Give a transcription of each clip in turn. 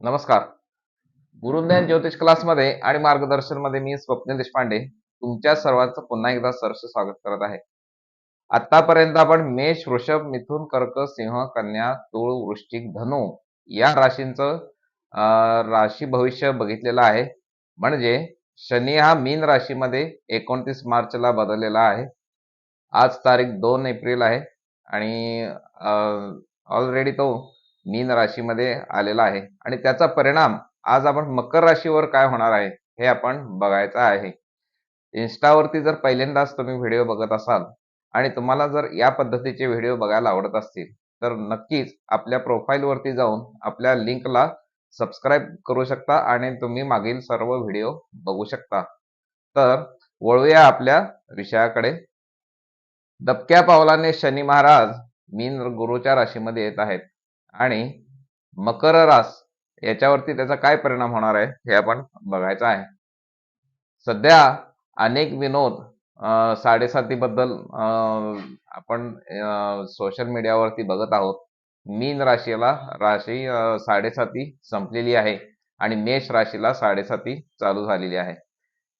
नमस्कार. गुरुज्ञान ज्योतिष क्लासमध्ये आणि मार्गदर्शनमध्ये मी स्वप्नील देशपांडे तुमच्या सर्वांचं पुन्हा एकदा सरस स्वागत करत आहे. आतापर्यंत आपण मेष वृषभ मिथुन कर्क सिंह कन्या तुळ वृश्चिक धनु या राशींचं राशी भविष्य बघितलेलं आहे. म्हणजे शनी हा मीन राशीमध्ये एकोणतीस मार्चला बदललेला आहे. आज तारीख दोन एप्रिल आहे आणि ऑलरेडी तो मीन राशीमध्ये आलेला आहे. आणि त्याचा परिणाम आज आपण मकर राशीवर काय होणार आहे हे आपण बघायचं आहे. इन्स्टावरती जर पहिल्यांदाच तुम्ही व्हिडिओ बघत असाल आणि तुम्हाला जर या पद्धतीचे व्हिडिओ बघायला आवडत असतील तर नक्कीच आपल्या प्रोफाईलवरती जाऊन आपल्या लिंकला सबस्क्राईब करू शकता आणि तुम्ही मागील सर्व व्हिडिओ बघू शकता. तर वळूया आपल्या विषयाकडे. दबक्या पावलाने शनी महाराज मीन गुरुच्या राशीमध्ये येत आहेत. आणि मकर रास याच्यावरती त्याचा काय परिणाम होणार आहे हे आपण बघायचं आहे. सध्या अनेक विनोद साडेसातीबद्दल अं, आपण सोशल मीडियावरती बघत आहोत. मीन राशीला राशी साडेसाती संपलेली आहे आणि मेष राशीला साडेसाती चालू झालेली आहे.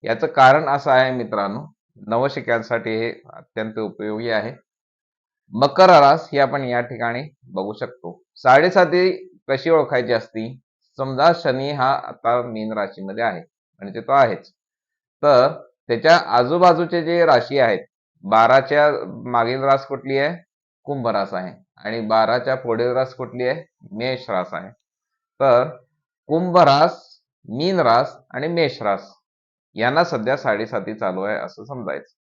याचं कारण असं आहे मित्रांनो नवशिक्यांसाठी हे अत्यंत उपयोगी आहे. मकर रास ही आपण या ठिकाणी बघू शकतो. साडेसाती कशी ओळखायची असती? समजा शनी हा आता मीन राशीमध्ये आहे म्हणजे तो आहेच. तर त्याच्या आजूबाजूचे जे राशी आहेत बाराच्या मागील रास कुठली आहे? कुंभ रास आहे. आणि बाराच्या पुढील रास कुठली आहे? मेष रास आहे. तर कुंभ रास मीन रास आणि मेष रास यांना सध्या साडेसाती चालू आहे असं समजायचं.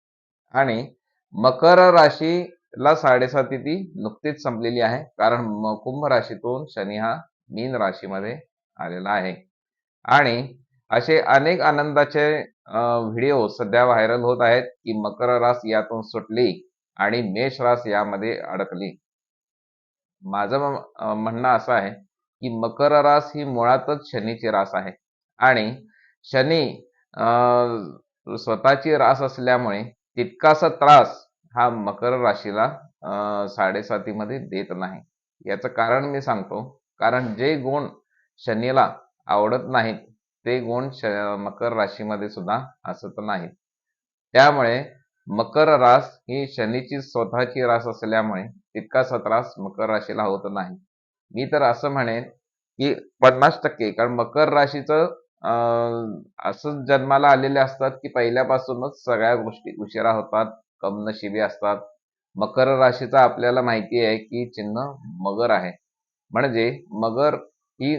आणि मकर राशी ला साडेसाती ती नुकतीच संपलेली आहे. कारण कुंभ राशीतून शनी हा मीन राशीमध्ये आलेला आहे. आणि असे अनेक आनंदाचे व्हिडिओ सध्या व्हायरल होत आहेत की मकर रास यातून सुटली आणि मेष रास यामध्ये अडकली. माझं म्हणणं असं आहे की मकर रास ही मुळातच शनीची रास आहे. आणि शनी स्वतःची रास असल्यामुळे तितकासा त्रास हा मकर राशीला साडेसातीमध्ये देत नाही. याचं कारण मी सांगतो. कारण जे गुण शनीला आवडत नाहीत ते गुण श मकर राशीमध्ये सुद्धा असत नाहीत. त्यामुळे मकर रास ही शनीची स्वतःची रास असल्यामुळे तितकासा त्रास मकर राशीला होत नाही. मी तर असं म्हणेन की पन्नास टक्के कारण मकर राशीचं अं, असंच जन्माला आलेले असतात की पहिल्यापासूनच सगळ्या गोष्टी उशिरा होतात. कमनशिबी असतात. मकर राशीचा आपल्याला माहिती आहे की चिन्ह मगर आहे. म्हणजे मगर ही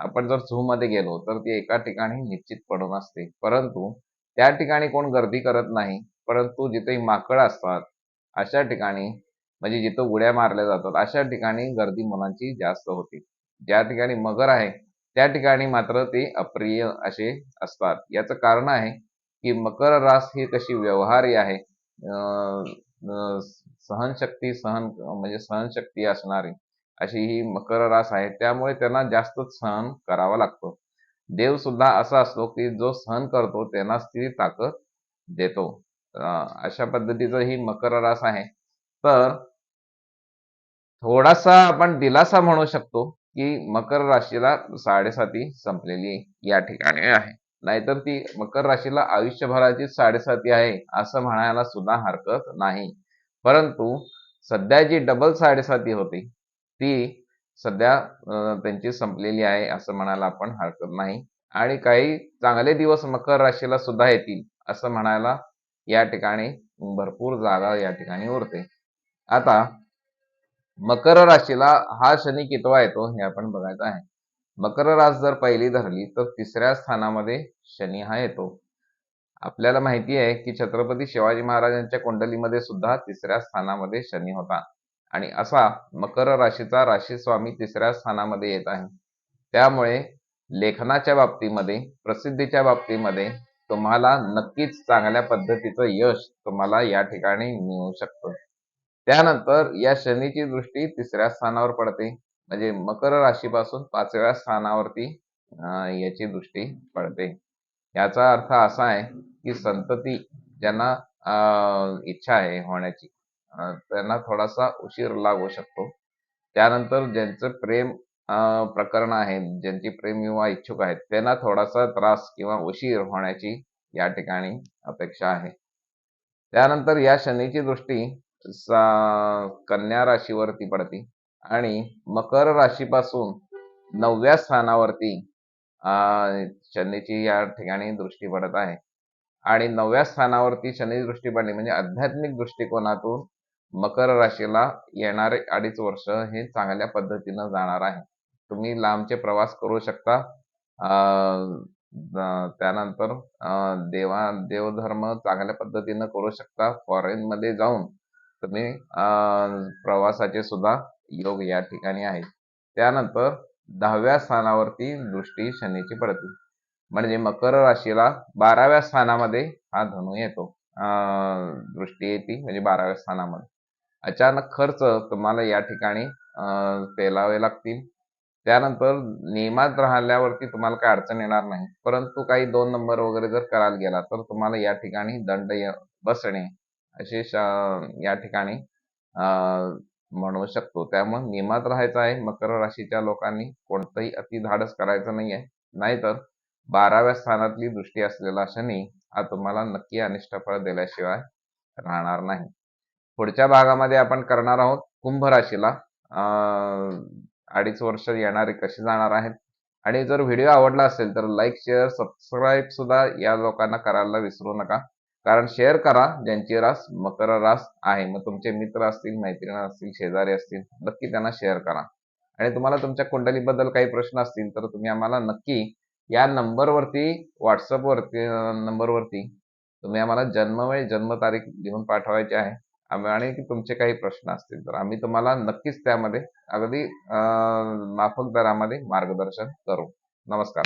आपण जर झू मध्ये गेलो तर ती एका ठिकाणी निश्चित पडून असते. परंतु त्या ठिकाणी कोण गर्दी करत नाही परंतु जिथे माकड असतात अशा ठिकाणी म्हणजे जिथं उड्या मारल्या जातात अशा ठिकाणी गर्दी मुलांची जास्त होते. ज्या ठिकाणी मगर आहे त्या ठिकाणी मात्र ते अप्रिय असे असतात. याचं कारण आहे की मकर रास ही कशी व्यवहारी आहे. सहनशक्ती सहन म्हणजे सहनशक्ती असणारी अशी ही मकर रास आहे. त्यामुळे त्यांना जास्तच सहन करावा लागतो. देव सुद्धा असा असतो की जो सहन करतो त्यांनाच ती ताकद देतो. अशा पद्धतीचं ही मकर रास आहे. तर थोडासा आपण दिलासा म्हणू शकतो की मकर राशीला साडेसाती संपलेली या ठिकाणी आहे. नाहीतर ती मकर राशीला आयुष्यभराची साडेसाती आहे असं म्हणायला सुद्धा हरकत नाही. परंतु सध्या जी डबल साडेसाती होती ती सध्या त्यांची संपलेली आहे असं म्हणायला आपण हरकत नाही. आणि काही चांगले दिवस मकर राशीला सुद्धा येतील असं म्हणायला या ठिकाणी भरपूर जागा या ठिकाणी उरते. आता मकर राशीला हा शनी कितवा येतो हे आपण बघायचं आहे. मकर रास जर पहिली धरली तर तिसऱ्या स्थानामध्ये शनी हा येतो. आपल्याला माहिती आहे की छत्रपती शिवाजी महाराजांच्या कुंडलीमध्ये सुद्धा तिसऱ्या स्थानामध्ये शनी होता. आणि असा मकर राशीचा राशी स्वामी तिसऱ्या स्थानामध्ये येत आहे. त्यामुळे लेखनाच्या बाबतीमध्ये प्रसिद्धीच्या बाबतीमध्ये तुम्हाला नक्कीच चांगल्या पद्धतीचं यश तुम्हाला या ठिकाणी मिळू शकतं. त्यानंतर या शनीची दृष्टी तिसऱ्या स्थानावर पडते. म्हणजे मकर राशीपासून पाचव्या स्थानावरती अं, याची दृष्टी पडते. याचा अर्थ असा आहे की संतती ज्यांना अं, इच्छा आहे होण्याची त्यांना थोडासा उशीर लागू शकतो. त्यानंतर ज्यांचं प्रेम अं, प्रकरण आहे ज्यांची प्रेम प्रेमविवाह इच्छुक आहेत त्यांना थोडासा त्रास किंवा उशीर होण्याची या ठिकाणी अपेक्षा आहे. त्यानंतर या शनीची दृष्टी कन्या राशीवरती पडते. आणि मकर राशीपासून नवव्या स्थानावरती शनीची या ठिकाणी दृष्टी पडत आहे. आणि नवव्या स्थानावरती शनी दृष्टी पडली म्हणजे आध्यात्मिक दृष्टिकोनातून मकर राशीला येणारे अडीच वर्ष हे चांगल्या पद्धतीनं जाणार आहे. तुम्ही लांबचे प्रवास करू शकता. त्यानंतर देवा देवधर्म चांगल्या पद्धतीनं करू शकता. फॉरेन मध्ये जाऊन तुम्ही प्रवासाचे सुद्धा योग या ठिकाणी आहेत त्यानंतर दहाव्या स्थानावरती दृष्टी शनीची पडते. म्हणजे मकर राशीला बाराव्या स्थानामध्ये हा धनु येतो. अं, दृष्टी येते म्हणजे बाराव्या स्थानामध्ये. अचानक खर्च तुम्हाला या ठिकाणी अं, पेलावे लागतील. त्यानंतर नियमात राहिल्यावरती तुम्हाला काही अडचण येणार नाही. परंतु काही दोन नंबर वगैरे जर करायला गेला तर तुम्हाला या ठिकाणी दंड बसणे असे या ठिकाणी अं, म्हणू शकतो. त्यामुळे नियमात राहायचं आहे. मकर राशीच्या लोकांनी कोणतंही अति धाडस करायचं नाहीये. नाहीतर बाराव्या स्थानातली दृष्टी असलेला शनी हा तुम्हाला नक्की अनिष्ट फळ दिल्याशिवाय राहणार नाही. पुढच्या भागामध्ये आपण करणार आहोत कुंभ राशीला. अडीच वर्ष येणारे कसे जाणार आहेत? आणि जर व्हिडिओ आवडला असेल तर लाईक शेअर सबस्क्राईब सुद्धा या लोकांना करायला विसरू नका. कारण शेअर करा ज्यांची रास मकर रास आहे. मग तुमचे मित्र असतील मैत्रीण असतील शेजारी असतील नक्की त्यांना शेअर करा. आणि तुम्हाला तुमच्या कुंडलीबद्दल काही प्रश्न असतील तर तुम्ही आम्हाला नक्की या नंबरवरती व्हॉट्सअपवरती नंबरवरती तुम्ही आम्हाला जन्मवेळ जन्मतारीख लिहून पाठवायची आहे. आणि की तुमचे काही प्रश्न असतील तर आम्ही तुम्हाला नक्कीच त्यामध्ये अगदी माफक दरामध्ये मार्गदर्शन करू. नमस्कार.